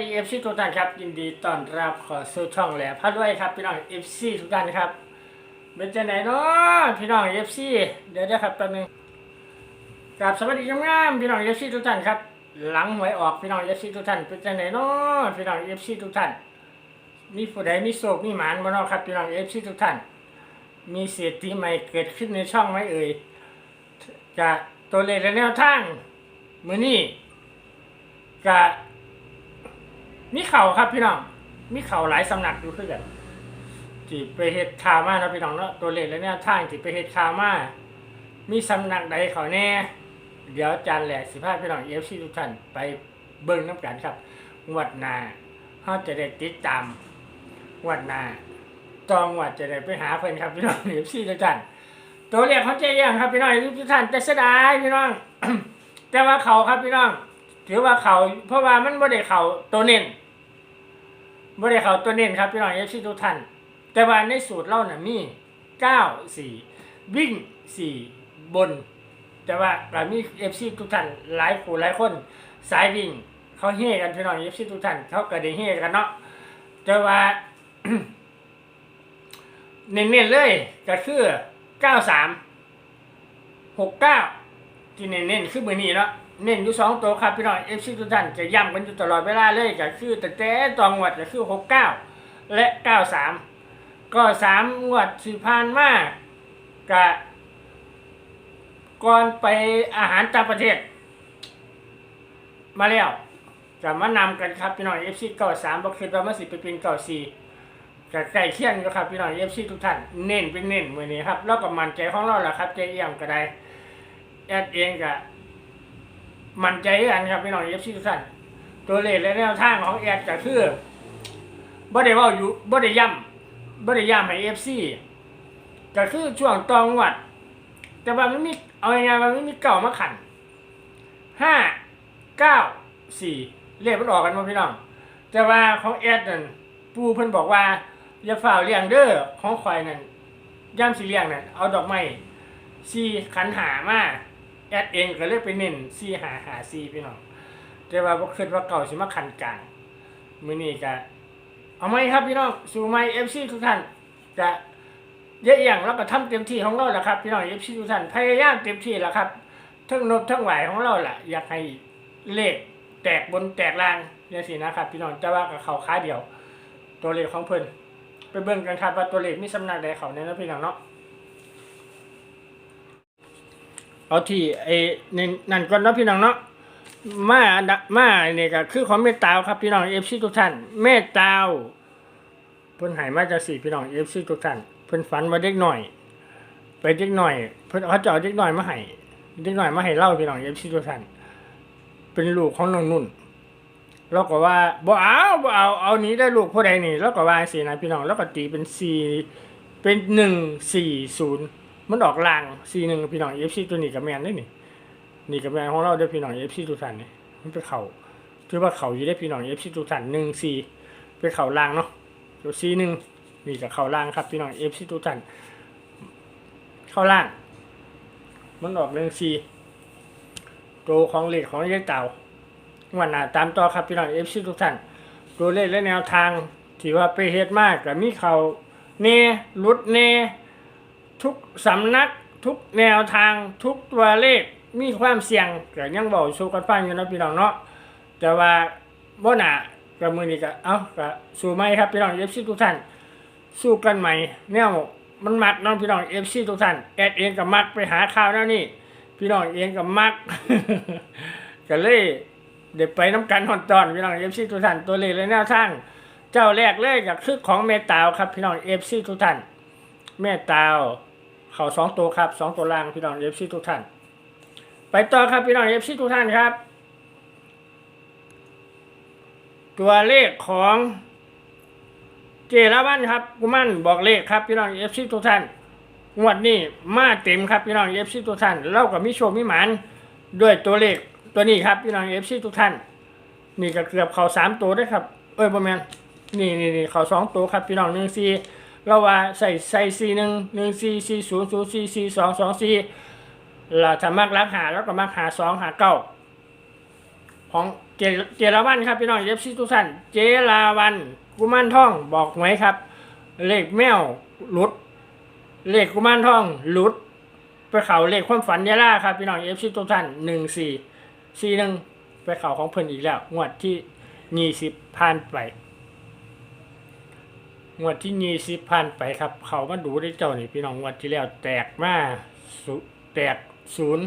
ดีเอฟซีทุกท่านครับ ยินดีต้อนรับขอสู่ช่องแหลมพัดด้วยครับพี่น้องเอฟซีทุกท่านครับเป็นจะไหนเนาะพี่น้องเอฟซีเดี๋ยวเดี๋ยวครับแป๊บนึงกราบสวัสดีงามๆพี่น้องเอฟซีทุกท่านครับ หลังหวยออกพี่น้องเอฟซีทุกท่านเป็นจะไหนเนาะพี่น้องเอฟซีทุกท่าน มีผู้ใดมีโศกมีหมานบ่เนาะครับพี่น้องเอฟซีทุกท่าน มีเศรษฐีใหม่เกิดขึ้นในช่องไหมเอ่ยจะตัวเลขและแนวทางมือนี้กะ มีเข่าครับพี่น้อง มีเข่าหลายสำนักอยู่คือกันที่ไปเฮ็ดข่ามาเนาะพี่น้องเนาะตัวเลขและแนวทางที่ไปเฮ็ดข่ามามีสำนักใดเขาแน่ เดี๋ยวจารย์แหลกสิพาพี่น้องเอฟซีทุกท่านไปเบิ่งน้ำกันครับงวดหน้าเฮาจะได้ติดตามงวดหน้าจองงวดจะได้ไปหาเพิ่อนครับพี่น้องเอฟซีทุกท่านตัวเลขเขาใจยังครับพี่น้องทุกท่านแต่เสียดายพี่น้องแต่ว่าเขาครับพี่น้องถือว่าเขาเพราะว่ามันไม่ได้เขาตัวเน้น ไม่ได้เขาตัวเน้นครับพี่น้องเอฟซีทุกท่าน แต่ว่าในสูตรเล่าน่ะมีเก้าสี่วิ่งสี่บน แต่ว่าเรามีเอฟซีทุกท่านหลายผู้หลายคนสายวิ่ง เขาเฮกันพี่น้องเอฟซีทุกท่านเขาก็ได้เฮกันเนาะแต่ว่าเน้นๆเลยก็คือเก้าสามหกเก้าที่เน้นๆคือมือนี้เนาะ เน้นอยู่สองตัวครับพี่น้องเอฟซีทุกท่านจะย้ำกันอยู่ตลอดเวลาเลยก็คือแต่แต่ตองวดก็คือหกเก้าและเก้าสามก็สามงวดสี่พันมากกะก่อนไปอาหารต่างประเทศ มาแล้วจะมานำกันครับพี่น้องเอฟซีเก้าสามบอกคือว่ามันสิไปเป็นเก้าสี่กับไก่เคี่ยงอยู่ครับพี่น้องเอฟซีทุกท่านเน้นเป็นเน้นมือนี้ครับแล้วก็มันใจของเราแหละครับเจเอี่ยมก็ได้แอดเองกับ มั่นใจกันครับพี่น้องเอฟซีทุกท่านตัวเลขและแนวทางของแอดก็คือบ่ได้ว่าอยู่บ่ได้ย้ำบ่ได้ย้ำให้เอฟซีก็คือช่วงตองวัด แต่ว่ามันมีเอายังไงมันไม่มีเก่ามาขันห้าเก้าสี่เลขมันออกกันมาพี่น้อง แต่ว่าของแอดนั่นปูเพิ่นบอกว่าอย่าฝ่าวเลี้ยงเด้อของข่อยนั่นย่ำสีเลี้ยงนั่นเอาดอกไม้สีขันหามา แอดเองก็เลยไปเน้นซีหาหาซีพี่น้องแต่ว่าบ่คิดว่าเก่าสิมาคันกลางมื้อนี้ก็เอาไหมครับพี่น้องสู่ไมเอฟซีทุกท่านจะเยอะอย่างแล้วก็ทำเต็มที่ของเราแหละครับพี่น้องเอฟซีทุกท่านพยายามเต็มที่แล้วครับทั้งนบทั้งไหวของเราแหละอยากให้เลขแตกบนแตกล่างเนี่ยสินะครับ พี่น้องแต่ว่ากับเขาค้าเดียว ตัวเลขของเพิ่นไปเบิ่งกันครับว่าตัวเลขมีสำนักใดเขาเนี่ยนะพี่น้องเนาะ เอาที่ไอ้นี่นั่นก่อนเนาะพี่น้องเนาะมาอันดับมาเนี่ยก็คือของเมตตาวครับพี่น้องเอฟซีทุกท่านเมตตาวเพิ่นหายมาจากสี่พี่น้องเอฟซีทุกท่านเพิ่นฝันว่าเด็กหน่อย ไปเด็กหน่อย เพิ่นเขาจะเอาเด็กหน่อยมาให้เด็กหน่อยมาให้เล่าพี่น้องเอฟซีทุกท่านเป็นลูกของน้องนุ่นแล้วก็ว่าบ่เอาบ่เอาเอานี้ได้ลูกผู้ใดนี่แล้วก็ว่าสินะพี่น้องแล้วก็ตีเป็นสี่เป็นหนึ่งสี่ศูนย์ มันออกลางซีหนึ่งพี่น้องเอฟซีตัวนี้กับแมนได้นี่นี่กับแมนของเราเด้พี่น้องเอฟซีทุกท่านนี่มันเป็นเขาถือว่าเขาอยู่ได้พี่น้องเอฟซีทุกท่านหนึ่งซีเป็นเข่าลางเนาะตัวซีหนึ่งนี่กับเข่าลางครับพี่น้องเอฟซีทุกท่านเข้าล่าง มันออกหนึ่งซีตัวของเหล็กของยายเต่าวันน้าตามต่อครับพี่น้องเอฟซีทุกท่านตัวเลขและแนวทางที่ว่าไปเฮ็ดมากกับมีเขาเน่รุดเน่ ทุกสำนักทุกแนวทางทุกตัวเลขมีความเสี่ยงก็ยังบอกสู้กันฟังอยู่นะพี่น้องเนาะแต่ว่าบ่หนากับมือนี้ก็เอ้าก็สู้ไหมครับพี่น้องเอฟซีทุกท่านสู้กันใหม่เนี่ยมันมักน้องพี่น้องเอฟซีทุกท่านแอดเองกับมักไปหาข่าวแล้วนี่พี่น้องเองกับมักก็เลยเดี๋ยวไปน้ำกันหอนตอนพี่น้องเอฟซีทุกท่านตัวเลขและแนวทางเจ้าแรกเลยก็คือของเมตาวครับพี่น้องเอฟซีทุกท่านแม่ตาว เขาสองตัวครับสองตัวล่างพี่น้องเอฟซีทุกท่าน ไปต่อครับพี่น้องเอฟซีทุกท่านครับ ตัวเลขของเจรวันครับกุมันบอกเลขครับพี่น้องเอฟซีทุกท่านงวดนี้มาเต็มครับพี่น้องเอฟซีทุกท่านเล่ากับมิโชมิหมานด้วยตัวเลขตัวนี้ครับพี่น้องเอฟซีทุกท่าน นี่ก็เกือบเขาสามตัวได้ครับ เอ้ยประมาณนี่นี่นี่เขาสองตัวครับพี่น้องหนึ่งสี่ เราว่าใส่ใส่ซีหนึ่งหนึ่งซีซีศูนย์ศูนย์ซีซีสองสองซีเราถ้ามักรักหาแล้วก็มักหาสองหาเก้าของเจเจราวันครับพี่น้องเอฟซีทุกท่านเจราวันกุมารทองบอกหวยครับ เลขแมวหลุด เลขกุมารทองหลุดไปเข่าเลขความฝันยาล่าครับพี่น้องเอฟซีทุกท่านหนึ่งสี่สี่หนึ่งไปเข่าของเพิ่นอีกแล้ว งวดที่ยี่สิบผ่านไป งวดที่ยี่สิบผ่านไปครับ เขามาดูได้เจ้านี่พี่น้องงวดที่แล้วแตกมาศูแตกศูนย์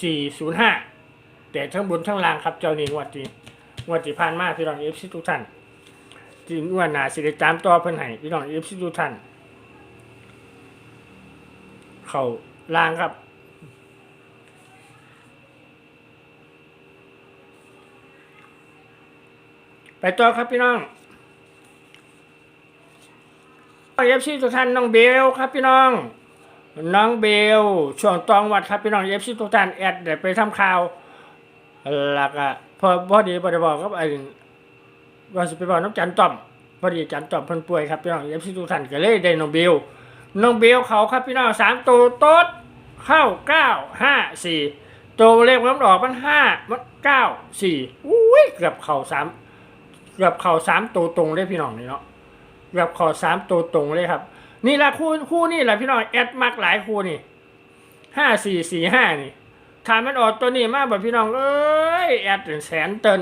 สี่ศูนย์ห้าแตกทั้งบนทั้งล่างครับเจ้านี่งวดที่งวดที่ผ่านมาพี่น้องเอฟซีทุกท่านที่งวดหนาสิได้ตามต่อเพิ่นให้พี่น้องเอฟซีทุกท่านเขาล่างครับไปต่อครับพี่น้อง เอฟซีทุกท่านน้องเบลครับพี่น้อง น้องเบลช่วงตองวัดครับพี่น้องเอฟซีทุกท่านแอดเดี๋ยวไปทำข่าวแล้วก็พอพอดีพอดีบอกครับไอ้ว่าสิไปบอกน้องจันต่อมพอดีจันต่อมเพิ่นป่วยครับพี่น้องเอฟซีทุกท่านก็เลยได้น้องเบลน้องเบลเขาครับพี่น้องสามตัวโต๊ดเข้าเก้าห้าสี่ตัวเลขมันออกมันห้ามันเก้าสี่อุ้ยเกือบเข่าสามเกือบเข่าสามตัวตรงเลยพี่น้องนี่เนาะ เกือบข่าสามตัวตรงเลยครับ นี่แหละคู่คู่นี่แหละพี่น้องแอดมักหลายคู่นี่ห้าสี่สี่ห้านี่ถ้ามันออกตัวนี้มากแบบพี่น้องเอ้ยแอดถึงแสนเติน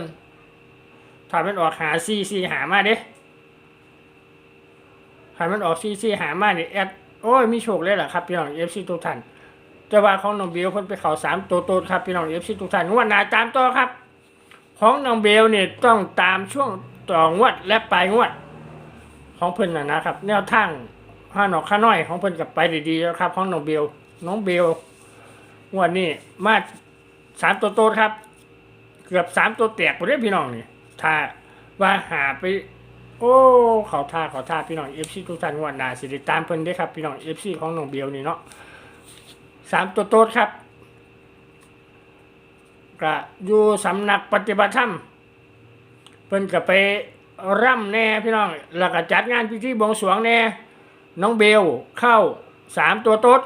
ถ้ามันออกหาซีซีหามาเด้ถ้ามันออกซีซีหามานี่แอดโอ้ยมีโชคเลยแหละครับพี่น้องเอฟซีทุกท่านแต่ว่าของน้องเบลเพิ่นไปเข่าสามตัวโตครับพี่น้องเอฟซีทุกท่านงวันหนาตามต่อครับ ของน้องเบลเนี่ยต้องตามช่วงต่องวดและปลายงวด ของเพิ่นนะนะครับ แนวทางห้าหนอกข้าน้อยของเพิ่นกับไปดีๆแล้วครับของน้องเบลน้องเบลวดนี้มาสามตัวโตครับ เกือบสามตัวแตกไปเลยพี่น้องนี่ถ้าว่าหาไป โอ้เขาท่าเขาท่าพี่น้องเอฟซีทุกท่านวดหนาสิติตามเพิ่นได้ครับ พี่น้องเอฟซีของน้องเบลนี่เนาะสามตัวโตครับก็อยู่สำนักปฏิบัติธรรมเพิ่นก็ไป ร่ำแน่พี่น้องแล้วก็จัดงานพิธีบวงสรวงแน่น้องเบลเข้าสามตัวโต๊ด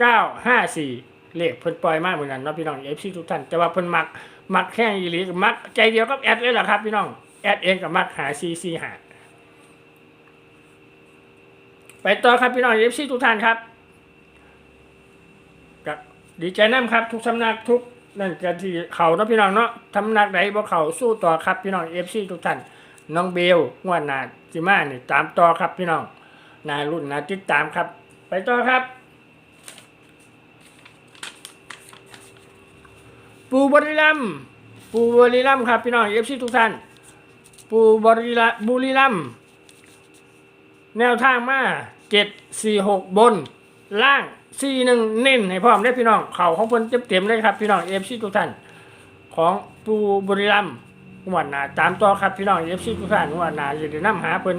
เก้าห้าสี่เลขเพิ่นปล่อยมากเหมือนกันเนาะพี่น้องเอฟซีทุกท่านแต่ว่าเพิ่นมักมักแค่อีหลีก็มักใจเดียวกับแอดเลยล่ะครับพี่น้องแอดเองกับมักหาซีซีหาไปต่อครับพี่น้องเอฟซีทุกท่านครับก็ดีใจน้ำครับ ทุกสำนักทุกนั่นก็ที่เขาเนาะพี่น้องเนาะทำนักใดบ่เขาสู้ต่อครับพี่น้องเอฟซีทุกท่าน น้องเบลงวดหน้าจิมาเนี่ยตามต่อครับพี่น้องนารุ่นนาติดตามครับ ไปต่อครับ ปูบริรัมปูบริรัมครับพี่น้องเอฟซีทุกท่าน ปูบริรัมย์บุรีรัมแนวทางมาเจ็ดสี่หกบน ล่างสี่หนึ่งเน้นให้พร้อมได้พี่น้อง เข่าของเพิ่นเต็มๆเลยครับพี่น้องเอฟซีทุกท่าน ของปูบรีรัมย์ งวดหน้าตามต่อครับพี่น้องเอฟซีทุกท่านงวดหน้าจะได้นำหาเพิ่น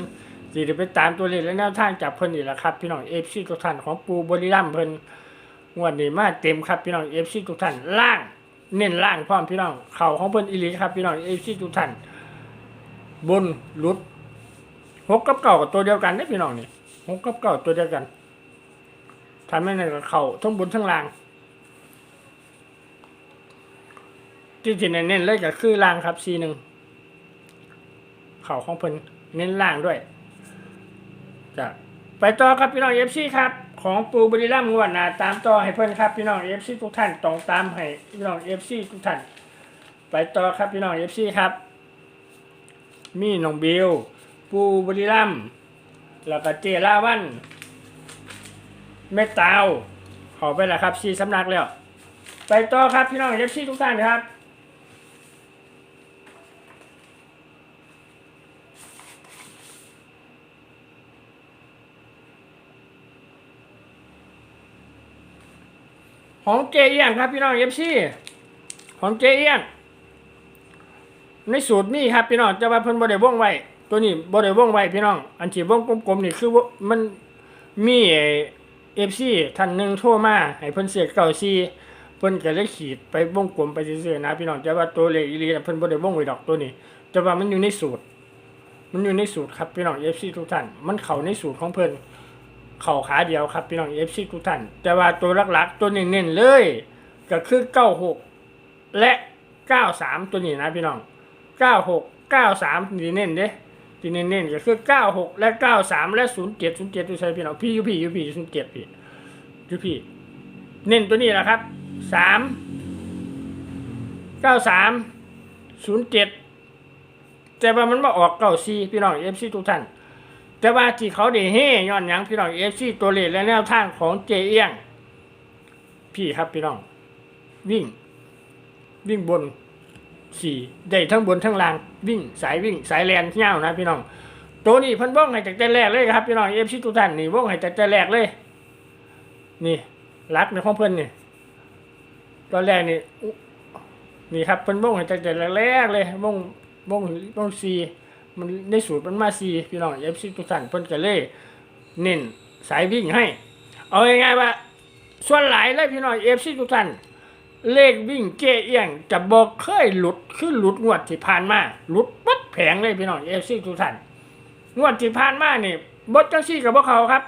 สิได้ไปตามตัวเลขและแนวทางจากเพิ่นอีกแหล้วครับ พี่น้องเอฟซีทุกท่านของปูบรีรัมย์เพิ่นงวดนี้มาเต็มครับพี่น้องเอฟซีทุกท่านล่าง เน้นล่างพร้อมพี่น้องเข่าของเพิ่นอีหลีครับพี่น้องเอฟซีทุกท่านบนหลุดหกกับเก่ากับตัวเดียวกันได้อพี่น้องนี่หกกับเก่าตัวเดียวกันทำให้ในกับเข่าทั้งบนทั้งล่าง ที่ที่เน้นๆเลยก็คือล่างครับซีหนึ่งเข่าของเพิ่นเน้นล่างด้วยจะไปต่อครับพี่น้องเอฟซีครับของปูบริลัมงวดหนาตามต่อให้เพิ่นครับพี่น้องเอฟซีทุกท่านต้องตามให้พี่น้องเอฟซีทุกท่านไปต่อครับพี่น้องเอฟซีครับ มีน้องบิวปูบริลัมแล้วก็เจลาวันเมตาวขอไปแล้วครับซีสำนักแล้ว ไปต่อครับพี่น้องเอฟซีทุกท่านครับ ของเจเอียงครับพี่น้องเอฟซีของเจเอียงในสูตรนี่ครับพี่น้องจะว่าเพิ่นบ่ได้วงไว้ตัวนี้บ่ได้วงไว้พี่น้อง อันที่วงกลมๆนี่คือว่ามันมีเอฟซีท่านหนึ่งโทรมาให้เพิ่นเสียเก่าซีเพิ่นก็เลยขีดไปวงกลมไปซื่อๆนะพี่น้องจะว่าตัวเลขอีหลีน่ะเพิ่นบ่ได้วงไว้ดอกตัวนี้แต่ว่ามันอยู่ในสูตร มันอยู่ในสูตรครับพี่น้องเอฟซีทุกท่าน มันเข้าในสูตรของเพิ่น เข่าขาเดียวครับพี่น้องเอฟซีทุกท่าน แต่ว่าตัวหลักๆ ตัวเน้นๆเลย ก็คือ96และ93ตัวนี้นะพี่น้องเก้าหกเก้าสามที่เน้นเด้ที่เน้นเน้นๆก็คือเก้าหกและเก้าสามและศูนย์เจ็ดศูนย์เจ็ดดูใช่พี่น้องพี่อยูพี่อยูพี่ศูนย์เจ็ดพี่อยูพี่เน้นตัวนี้แหละครับสามเก้าสามศูนย์เจ็ดแต่ว่ามันมาออกเก้าซีพี่น้องเอฟซีทุกท่าน แต่ว่าที่เขาได้เฮย้อนหยังพี่น้องเอฟซีตัวเลขและแนวทางของเจเอียง พี่ครับพี่น้อง วิ่ง วิ่งบนสี่ได้ทั้งบนทั้งล่างวิ่งสายวิ่งสายแลนเงาวนะพี่น้อง ตัวนี้เพิ่นว่องให้จากแต่แรกเลยครับพี่น้องเอฟซีทุกท่านนี่ว่องให้จากแต่แรกเลย นี่รักในของเพิ่นนี่ตอนแรกนี่นี่ครับเพิ่นว่องให้จากแต่แรกๆเลยว่องว่องว่องซี มันในสูตรมันมาซีพี่น้องเอฟซีทุกท่านเพิ่นก็เลยเน้นสายวิ่งให้ เอาง่ายๆว่า ส่วนหลายเลยพี่น้องเอฟซีทุกท่านเลขวิ่งเก้เอียงจะบอกเคยหลุดขึ้นหลุดงวดที่ผ่านมาหลุดปัดแผงเลยพี่น้องเอฟซีทุกท่านงวดที่ผ่านมานี่บดจังซี่กับพวกเขาครับ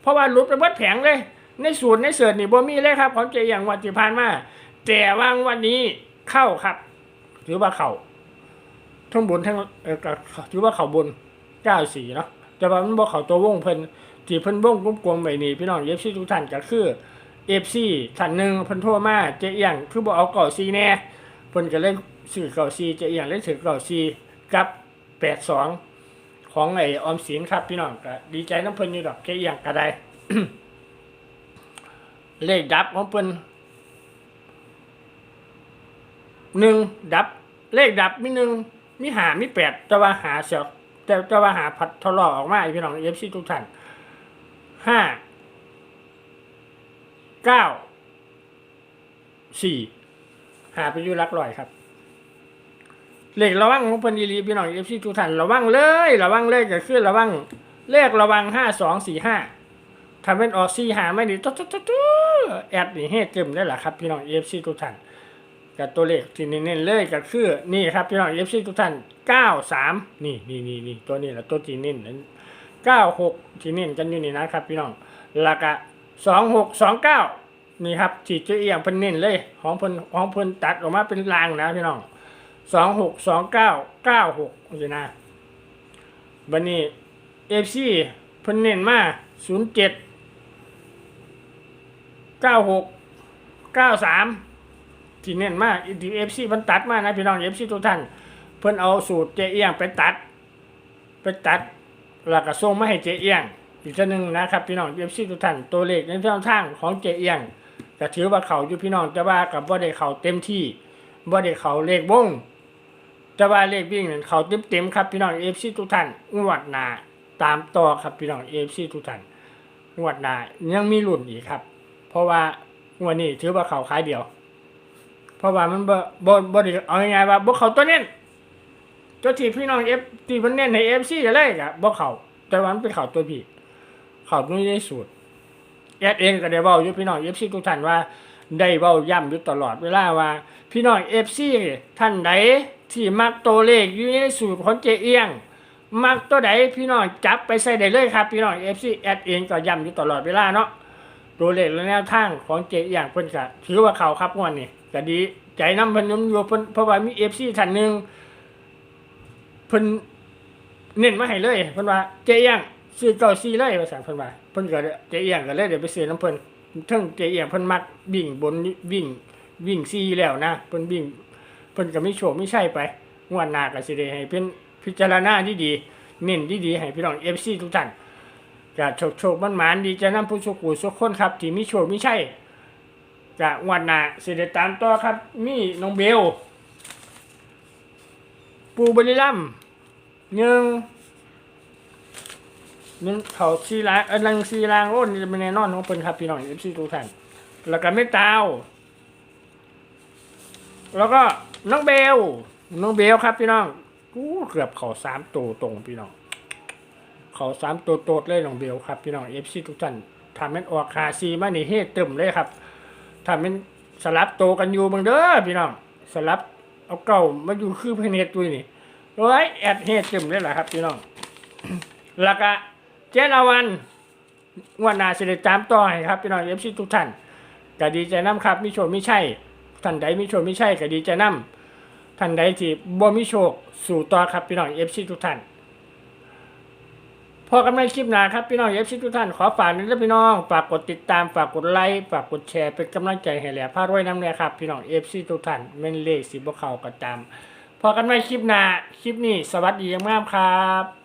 เพราะว่าหลุดไปบดแผงเลย ในสูตรในเสิร์ชนี่บ่มีเลยครับของเจียงงวันที่ผ่านมาแต่วางวันนี้เข้าครับ ถือว่าเข้า ทั้งบนทั้งเออก็ถือว่าเขาบนเก้าสี่เนาะแต่ว่ามันบ่เขาตัววงเพิ่นที่เพิ่นวงกลมๆไว้นี่พี่น้องเอฟซีทุกท่านก็คือเอฟซีท่านหนึ่งเพิ่นโทรมาเจียงคือบ่เอาเก่าซีแน่เพิ่นก็เลยซื้อเก่าซีเจียงเลยถือเก่าซีกับแปดสองของไอออมสินครับพี่น้องก็ดีใจน้ำเพิ่นอยู่ดอกเจียงก็ได้เลขดับของเพิ่นหนึ่งดับเลขดับมีหนึ่ง มีหามีแปดแต่ว่าหาเสียแต่แต่ว่าหาผัดทะเลาะออกมาอีกพี่น้องเอฟซีทุกท่านห้าเก้าสี่หาไปอยู่รักร้อยครับเหลขระวังของเพิ่นอีลีพี่น้องเอฟซีทุกท่านระวังเลยระวังเลยก็คือระวังเลขระวังห้าสองสี่ห้าทำเป็นออกซีหาไม่ดีตุ๊ดตุ๊ดตุ๊ดแอดนี่เฮ็ดเต็มได้หละครับพี่น้องเอฟซีทุกท่าน กับตัวเลขที่เน้นๆเลยก็คือนี่ครับพี่น้องเอฟซีทุกท่านเก้าสามนี่นี่นี่นี่ตัวนี้แหละตัวที่เน้นนั้นเก้าหกที่เน้นกันอยู่นี่นะครับพี่น้องแล้วก็สองหกสองเก้านี่ครับที่เจียงเพิ่นเน้นเลยของเพิ่นของเพิ่นตัดออกมาเป็นรางนะพี่น้องสองหกสองเก้าเก้าหกนี่นะบันนี้เอฟซีเพิ่นเน้นมาศูนย์เจ็ดเก้าหกเก้าสาม ที่เน้นมากอีเอฟซีมันตัดมากนะพี่น้องเอฟซีทุกท่าน เพิ่นเอาสูตรเจเอียงไปตัด ไปตัดแล้วก็ส่งมาให้เจเอียง อีกทีหนึ่งนะครับพี่น้องเอฟซีทุกท่านตัวเลขในแนวทางของเจเอียงก็ถือว่าเขาอยู่พี่น้องจะว่ากับว่าได้เขาเต็มที่ว่าได้เขาเลขวงจะว่าเลขวิ่งนั้นเขาเต็มเต็มๆครับพี่น้องเอฟซีทุกท่านงวดหนาตามต่อครับพี่น้องเอฟซีทุกท่านงวดหนายังมีรุ่นอีกครับ เพราะว่างวดนี้ถือว่าเขาขายเดียว เพราะว่ามันบ่บ่บ่ได้เอาง่ายๆว่าบ่เขาตัวเน้นตัวที่พี่น้องเอฟที่เพิ่นเน้นในเอฟซีเลยก็บ่เขาแต่ว่ามันเป็นเขาตัวพี่เขาตัวนี้ได้สูตรแอดเองก็ได้เว้าอยู่พี่น้องเอฟซีทุกท่านว่าได้เว้าย้ำอยู่ตลอดเวลาว่า พี่น้องเอฟซีท่านใดที่มักตัวเลขอยู่ในสูตรของเจเอียงมักตัวใดพี่น้องจับไปใส่ได้เลยครับ พี่น้องเอฟซีแอดเองก็ย้ำอยู่ตลอดเวลาเนาะตัวเลขและแนวทางของเจอย่างเพิ่นก็ถือว่าเขาครับงวดนี้ ก็ดีใจน้ำเพิ่นยมอยู่เพิ่นเพราะว่ามีเอฟซีท่านหนึ่งเพิ่นเน้นมาให้เลยเพิ่นว่าเจอย่างซื้อเก้าซีเลยว่าซั่นเพิ่นว่าเพิ่นก็เจอย่างก็เลยเดี๋ยวไปซื้อน้ำเพิ่นทั้งเจอย่างเพิ่นมักวิ่งบนวิ่งวิ่งซีแล้วนะเพิ่นวิ่งเพิ่นก็มีโชคมีชัยไปงวดหน้าก็สิได้ให้เพิ่นพิจารณาที่ดีเน้นที่ดีให้พี่น้อง FC ทุกท่านก็โชคโชคมันหมานดีจะนำผู้โชคกูสุกคนครับที่มีโชคมีใช่ กะวันหน้าสิได้ตามต่อครับ มีน้องเบล ปูบริลัมหนึ่งหนึ่งเขาซีลางเออนังซีลางโอ้นี่จะเป็นแน่นอนของเพิ่นครับพี่น้องเอฟซีทุกท่านแล้วก็ไม่ตาวแล้วก็น้องเบล น้องเบลครับพี่น้องอู้เกือบเขาสามตัวตรงพี่น้อง เขาสามตัวโตดเลยน้องเบลครับพี่น้องเอฟซีทุกท่านทำเป็นออกคาซีมานี่เฮ็ดเต็มเลยครับ ทำเป็นสลับโตกันอยู่บางเด้อพี่น้องสลับเอาเก่ามาอยู่คือเพนเฮดตัวนี่โอ้ยแอดเฮดเต็มเลยแหละครับพี่น้องแล้วก็เจนาวันงวันนาสิได้ตามต่อให้ครับพี่น้องเอฟซีทุกท่านก็ดีใจน้ำครับมีโชไม่ใช่ท่านใดมีโชไม่ใช่ก็ดีใจน้ำท่านใดที่บ่มีโชสู่ต่อครับพี่น้องเอฟซีทุกท่าน พอกันในคลิปหน้าครับพี่น้องเอฟซีทุกท่านขอฝากนิดนึงพี่น้องฝากกดติดตามฝากกดไลค์ฝากกดแชร์เป็นกำลังใจให้แหล่พารวยน้ำเนี่ยครับพี่น้องเอฟซีทุกท่านเม่นเลขสิบ่เขาก็ตามพอกันในคลิปหน้าคลิปนี้สวัสดีงามครับ